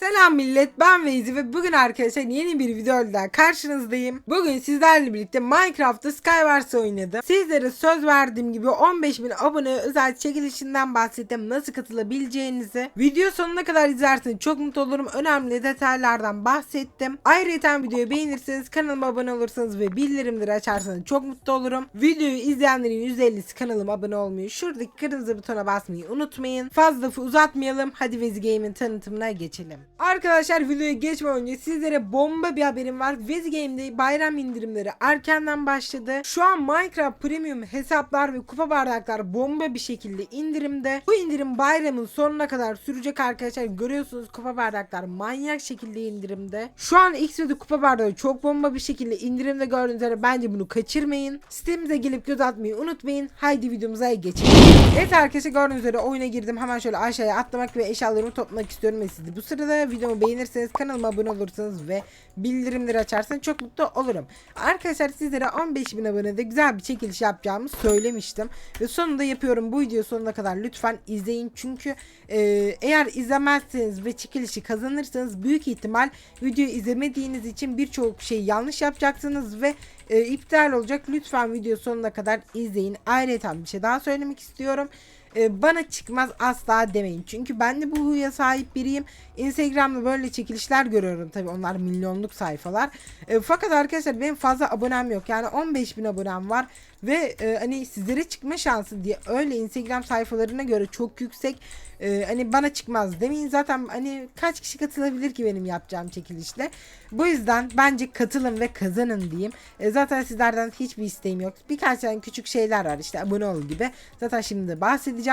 Selam millet ben Veyzi ve bugün arkadaşlar yeni bir videoyla karşınızdayım. Bugün sizlerle birlikte Minecraft'ta Skywars oynadım. Sizlere söz verdiğim gibi 15.000 abone özel çekilişinden bahsettim. Nasıl katılabileceğinizi. Video sonuna kadar izlerseniz çok mutlu olurum. Önemli detaylardan bahsettim. Ayrıca videoyu beğenirseniz kanalıma abone olursanız ve bildirimleri açarsanız çok mutlu olurum. Videoyu izleyenlerin %50'si kanalıma abone olmayı, şuradaki kırmızı butona basmayı unutmayın. Fazla uzatmayalım. Hadi Vezi Game'in tanıtımına geçelim. Arkadaşlar videoya geçmeden önce sizlere bomba bir haberim var. Vezi Game'de bayram indirimleri erkenden başladı. Şu an Minecraft Premium hesaplar ve kupa bardaklar bomba bir şekilde indirimde. Bu indirim bayramın sonuna kadar sürecek arkadaşlar. Görüyorsunuz kupa bardaklar manyak şekilde indirimde. Şu an X'de kupa bardağı çok bomba bir şekilde indirimde gördüğünüz üzere bence bunu kaçırmayın. Sitemize gelip göz atmayı unutmayın. Haydi videomuza geçelim. Evet arkadaşlar gördüğünüz üzere oyuna girdim. Hemen şöyle aşağıya atlamak ve eşyalarımı toplamak istiyorum ve siz de bu sırada videomu beğenirseniz kanalıma abone olursanız ve bildirimleri açarsanız çok mutlu olurum. Arkadaşlar sizlere 15.000 abonede güzel bir çekiliş yapacağımı söylemiştim. Ve sonunda yapıyorum. Bu video sonuna kadar lütfen izleyin. Çünkü e, eğer izlemezseniz ve çekilişi kazanırsanız büyük ihtimal videoyu izlemediğiniz için birçok şey yanlış yapacaksınız ve e, iptal olacak. Lütfen video sonuna kadar izleyin. Ayrıca bir şey daha söylemek istiyorum. E, bana çıkmaz asla demeyin. Çünkü ben de bu huya sahip biriyim. Instagram'da böyle çekilişler görüyorum tabii onlar milyonluk sayfalar. E, fakat arkadaşlar benim fazla abonem yok. Yani 15 bin abonem var ve e, hani sizlere çıkma şansı diye öyle Instagram sayfalarına göre çok yüksek. E, hani bana çıkmaz demeyin zaten hani kaç kişi katılabilir ki benim yapacağım çekilişle. Bu yüzden bence katılın ve kazanın diyeyim. E, zaten sizlerden hiçbir isteğim yok. Birkaç tane küçük şeyler var işte abone ol gibi. Zaten şimdi de bahsedeceğim.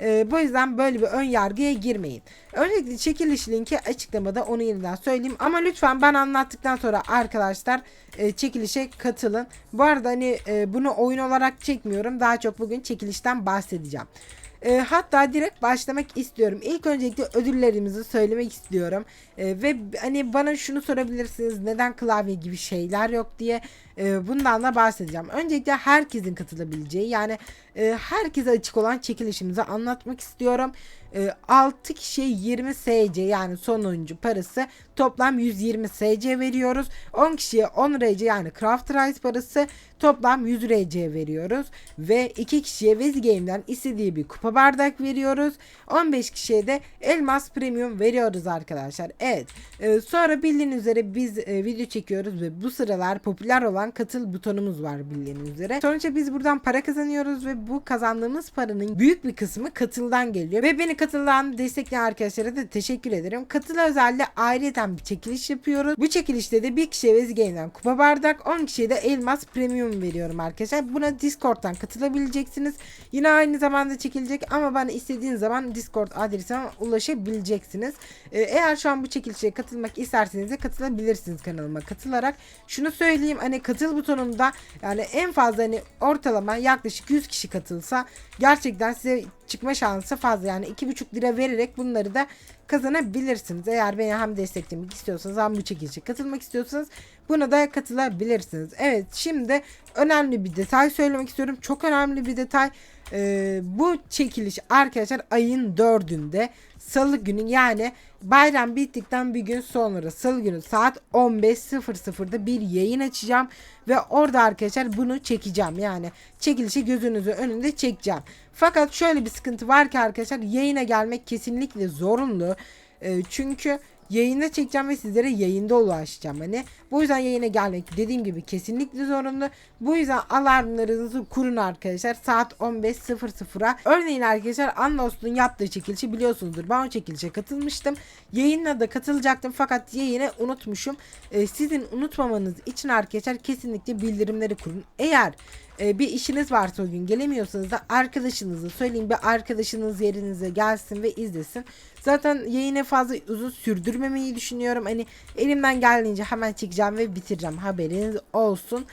E, bu yüzden böyle bir ön yargıya girmeyin. Öncelikle çekiliş linki açıklamada onu yeniden söyleyeyim. Ama lütfen ben anlattıktan sonra arkadaşlar e, çekilişe katılın. Bu arada hani e, bunu oyun olarak çekmiyorum. Daha çok bugün çekilişten bahsedeceğim. E, hatta direkt başlamak istiyorum. İlk öncelikle ödüllerimizi söylemek istiyorum. E, ve hani bana şunu sorabilirsiniz. Neden klavye gibi şeyler yok diye. E, bundan da bahsedeceğim. Öncelikle herkesin katılabileceği yani e, herkese açık olan çekilişimizi anlatmak istiyorum. E, 6 kişiye 20 SC yani sonuncu parası toplam 120 SC veriyoruz. 10 kişiye 10 RC yani Craft Rice parası toplam 100 RC veriyoruz. Ve 2 kişiye Vezi Game'den istediği bir kupa bardak veriyoruz. 15 kişiye de Elmas Premium veriyoruz arkadaşlar. Evet. E, sonra bildiğiniz üzere biz e, video çekiyoruz ve bu sıralar popüler olan katıl butonumuz var bildiğiniz üzere. Sonuçta biz buradan para kazanıyoruz ve bu kazandığımız paranın büyük bir kısmı katıldan geliyor. Ve beni katıldan destekleyen arkadaşlara da teşekkür ederim. Katıl özelde ayrıca bir çekiliş yapıyoruz. Bu çekilişte de bir kişiye Vezi Game'den kupa bardak 10 kişiye de elmas premium veriyorum arkadaşlar. Buna Discord'dan katılabileceksiniz. Yine aynı zamanda çekilecek ama bana istediğiniz zaman Discord adresine ulaşabileceksiniz. Ee, eğer şu an bu çekilişe katılmak isterseniz de katılabilirsiniz kanalıma katılarak. Şunu söyleyeyim hani katıl butonunda yani en fazla hani ortalama yaklaşık 100 kişi katılsa gerçekten size çıkma şansı fazla yani 2,5 lira vererek bunları da kazanabilirsiniz. Eğer beni hem desteklemek istiyorsanız hem bu çekilişe katılmak istiyorsanız buna da katılabilirsiniz. Evet şimdi önemli bir detay söylemek istiyorum. Çok önemli bir detay. Ee, bu çekiliş arkadaşlar ayın 4'ünde salı günü yani bayram bittikten bir gün sonra salı günü saat 15.00'da bir yayın açacağım ve orada arkadaşlar bunu çekeceğim yani çekilişi gözünüzün önünde çekeceğim. Fakat şöyle bir sıkıntı var ki arkadaşlar yayına gelmek kesinlikle zorunlu. Ee, çünkü yayında çekeceğim ve sizlere yayında ulaşacağım hani. Bu yüzden yayına gelmek dediğim gibi kesinlikle zorunlu. Bu yüzden alarmlarınızı kurun arkadaşlar saat 15.00'a. Örneğin arkadaşlar Anlost'un yaptığı çekilişi biliyorsunuzdur. Ben o çekilişe katılmıştım. Yayına da katılacaktım fakat yayını unutmuşum. Ee, sizin unutmamanız için arkadaşlar kesinlikle bildirimleri kurun. Eğer e, bir işiniz varsa o gün gelemiyorsanız da arkadaşınızı söyleyin bir arkadaşınız yerinize gelsin ve izlesin. Zaten yayını fazla uzun sürdürmemeyi düşünüyorum. Hani elimden geldiğince hemen çekeceğim ve bitireceğim haberiniz olsun.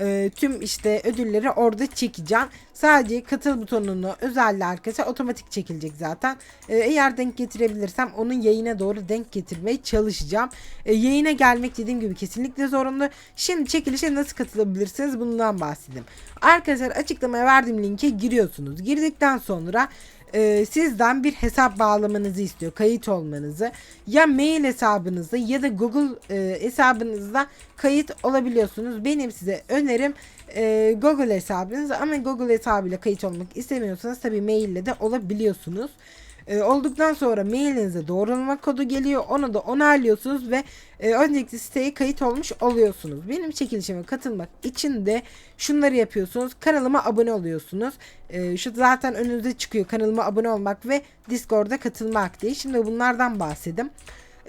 Ee, tüm işte ödülleri orada çekeceğim. Sadece katıl butonunu özelliği arkadaşlar otomatik çekilecek zaten. Ee, eğer denk getirebilirsem onun yayına doğru denk getirmeye çalışacağım. Ee, yayına gelmek dediğim gibi kesinlikle zorunlu. Şimdi çekilişe nasıl katılabilirsiniz bundan bahsedeyim. Arkadaşlar açıklamaya verdiğim linke giriyorsunuz. Girdikten sonra e, sizden bir hesap bağlamanızı istiyor. Kayıt olmanızı. Ya mail hesabınızda ya da Google e, hesabınızda kayıt olabiliyorsunuz. Benim size önerim e, Google hesabınız ama Google hesabıyla kayıt olmak istemiyorsanız tabii maille de olabiliyorsunuz. E, olduktan sonra mailinize doğrulama kodu geliyor. Onu da onaylıyorsunuz ve e, öncelikle siteye kayıt olmuş oluyorsunuz. Benim çekilişime katılmak için de şunları yapıyorsunuz. Kanalıma abone oluyorsunuz. E, şu zaten önünüze çıkıyor kanalıma abone olmak ve Discord'a katılmak diye. Şimdi bunlardan bahsedeyim.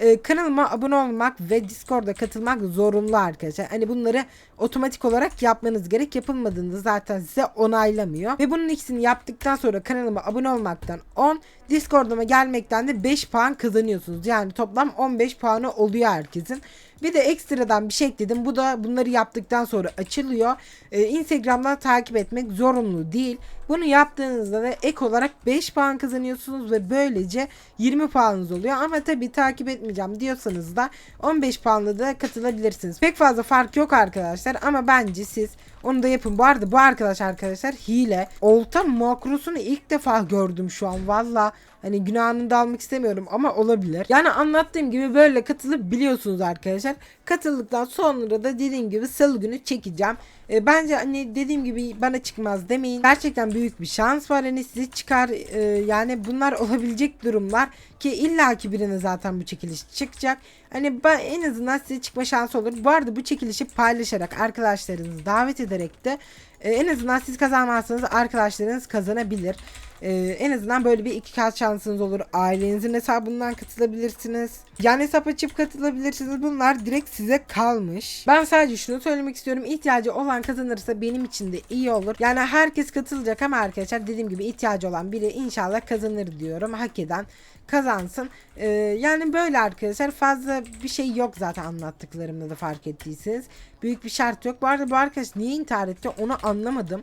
Ee, kanalıma abone olmak ve Discord'a katılmak zorunlu arkadaşlar. Hani bunları otomatik olarak yapmanız gerek. Yapılmadığında zaten size onaylamıyor. Ve bunun ikisini yaptıktan sonra kanalıma abone olmaktan 10, Discord'uma gelmekten de 5 puan kazanıyorsunuz. Yani toplam 15 puanı oluyor herkesin. Bir de ekstradan bir şey ekledim. Bu da bunları yaptıktan sonra açılıyor. Ee, Instagram'dan takip etmek zorunlu değil. Bunu yaptığınızda da ek olarak 5 puan kazanıyorsunuz ve böylece 20 puanınız oluyor. Ama tabii takip etmeyeceğim diyorsanız da 15 puanla da katılabilirsiniz. Pek fazla fark yok arkadaşlar ama bence siz onu da yapın. Bu arada bu arkadaş arkadaşlar hile. Olta makrosunu ilk defa gördüm şu an. Valla hani günahını da almak istemiyorum ama olabilir. Yani anlattığım gibi böyle katılıp biliyorsunuz arkadaşlar. Katıldıktan sonra da dediğim gibi salı günü çekeceğim. E, bence hani dediğim gibi bana çıkmaz demeyin. Gerçekten büyük bir şans var. Hani size çıkar e, yani bunlar olabilecek durumlar ki illaki birine zaten bu çekiliş çıkacak. Hani en azından size çıkma şansı olur. Bu arada bu çekilişi paylaşarak arkadaşlarınızı davet ederek de e, en azından siz kazanmazsanız arkadaşlarınız kazanabilir. Ee, en azından böyle bir iki kağıt şansınız olur. Ailenizin hesabından katılabilirsiniz. Yan hesap açıp katılabilirsiniz. Bunlar direkt size kalmış. Ben sadece şunu söylemek istiyorum. İhtiyacı olan kazanırsa benim için de iyi olur. Yani herkes katılacak ama arkadaşlar dediğim gibi ihtiyacı olan biri inşallah kazanır diyorum. Hak eden kazansın. Ee, yani böyle arkadaşlar fazla bir şey yok zaten anlattıklarımda da fark ettiyseniz. Büyük bir şart yok. Bu arada bu arkadaş niye intihar etti onu anlamadım.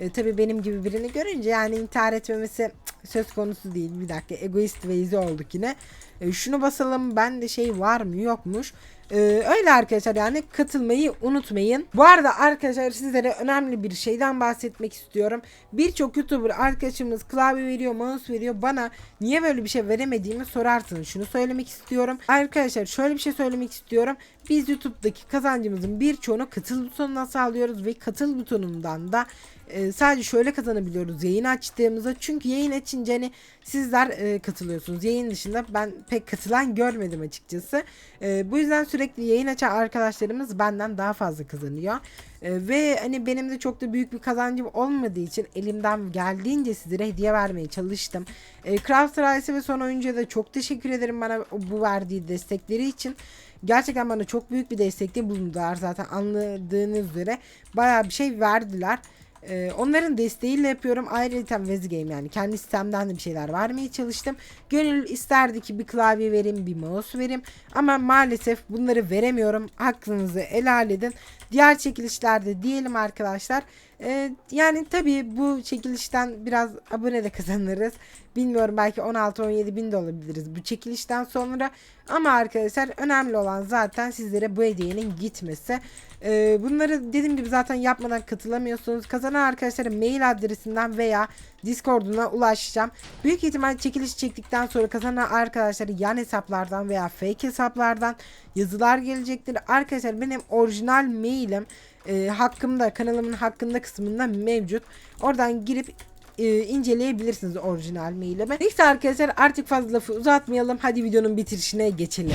E, tabii benim gibi birini görünce yani intihar etmemesi söz konusu değil. Bir dakika egoist ve izi olduk yine. E, şunu basalım ben de şey var mı yokmuş. Ee, öyle arkadaşlar yani katılmayı unutmayın. Bu arada arkadaşlar sizlere önemli bir şeyden bahsetmek istiyorum. Birçok YouTuber arkadaşımız klavye veriyor, mouse veriyor. Bana niye böyle bir şey veremediğimi sorarsınız. Şunu söylemek istiyorum. Arkadaşlar şöyle bir şey söylemek istiyorum. Biz YouTube'daki kazancımızın birçoğunu katıl butonuna sağlıyoruz ve katıl butonundan da e, sadece şöyle kazanabiliyoruz yayın açtığımızda. Çünkü yayın açınca hani sizler e, katılıyorsunuz. Yayın dışında ben pek katılan görmedim açıkçası. E, bu yüzden sürekli yayın açan arkadaşlarımız benden daha fazla kazanıyor. E, ve hani benim de çok da büyük bir kazancım olmadığı için elimden geldiğince sizlere hediye vermeye çalıştım. E, Craft Rice'e ve son oyuncuya da çok teşekkür ederim bana bu verdiği destekleri için. Gerçekten bana çok büyük bir destekte bulundular zaten anladığınız üzere. Bayağı bir şey verdiler. Ee, onların desteğiyle yapıyorum. Ayrıca Vezi Game yani kendi sistemden de bir şeyler vermeye çalıştım. Gönül isterdi ki bir klavye vereyim, bir mouse vereyim. Ama maalesef bunları veremiyorum. Aklınızı helal edin. Diğer çekilişlerde diyelim arkadaşlar. Ee, yani tabii bu çekilişten biraz abone de kazanırız. Bilmiyorum belki 16-17 bin de olabiliriz bu çekilişten sonra. Ama arkadaşlar önemli olan zaten sizlere bu hediyenin gitmesi. Ee, bunları dediğim gibi zaten yapmadan katılamıyorsunuz. Kazanan arkadaşlara mail adresinden veya Discord'una ulaşacağım. Büyük ihtimal çekiliş çektikten sonra kazanan arkadaşları yan hesaplardan veya fake hesaplardan yazılar gelecektir. Arkadaşlar benim orijinal mailim e, hakkımda kanalımın hakkında kısmında mevcut. Oradan girip e, inceleyebilirsiniz orijinal mailimi. Neyse arkadaşlar artık fazla lafı uzatmayalım. Hadi videonun bitirişine geçelim.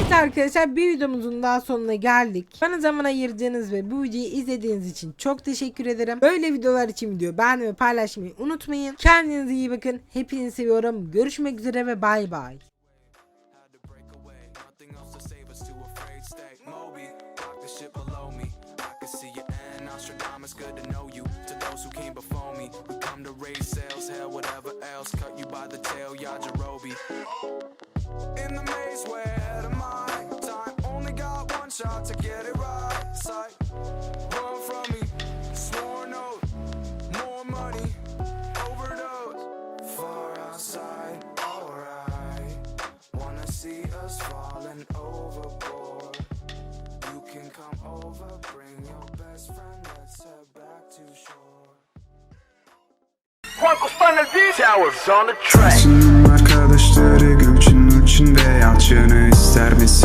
Evet arkadaşlar bir videomuzun daha sonuna geldik. Bana zaman ayırdığınız ve bu videoyu izlediğiniz için çok teşekkür ederim. Böyle videolar için video beğenmeyi ve paylaşmayı unutmayın. Kendinize iyi bakın. Hepinizi seviyorum. Görüşmek üzere ve bay bay. You. To those who came before me, we come to raise sales, hell, whatever else. Cut you by the tail, Yajirobe. In the maze way ahead of my time, only got one shot to get it right. Sight, run from me, sworn oath, more money, overdose. Far outside, alright. Wanna see us falling overboard. You can come over, bring your best friend, let's head back to shore. Towers on the track. Sunum arkadaşları Gülçin, Nurçin ve Yalçın'ı ister misin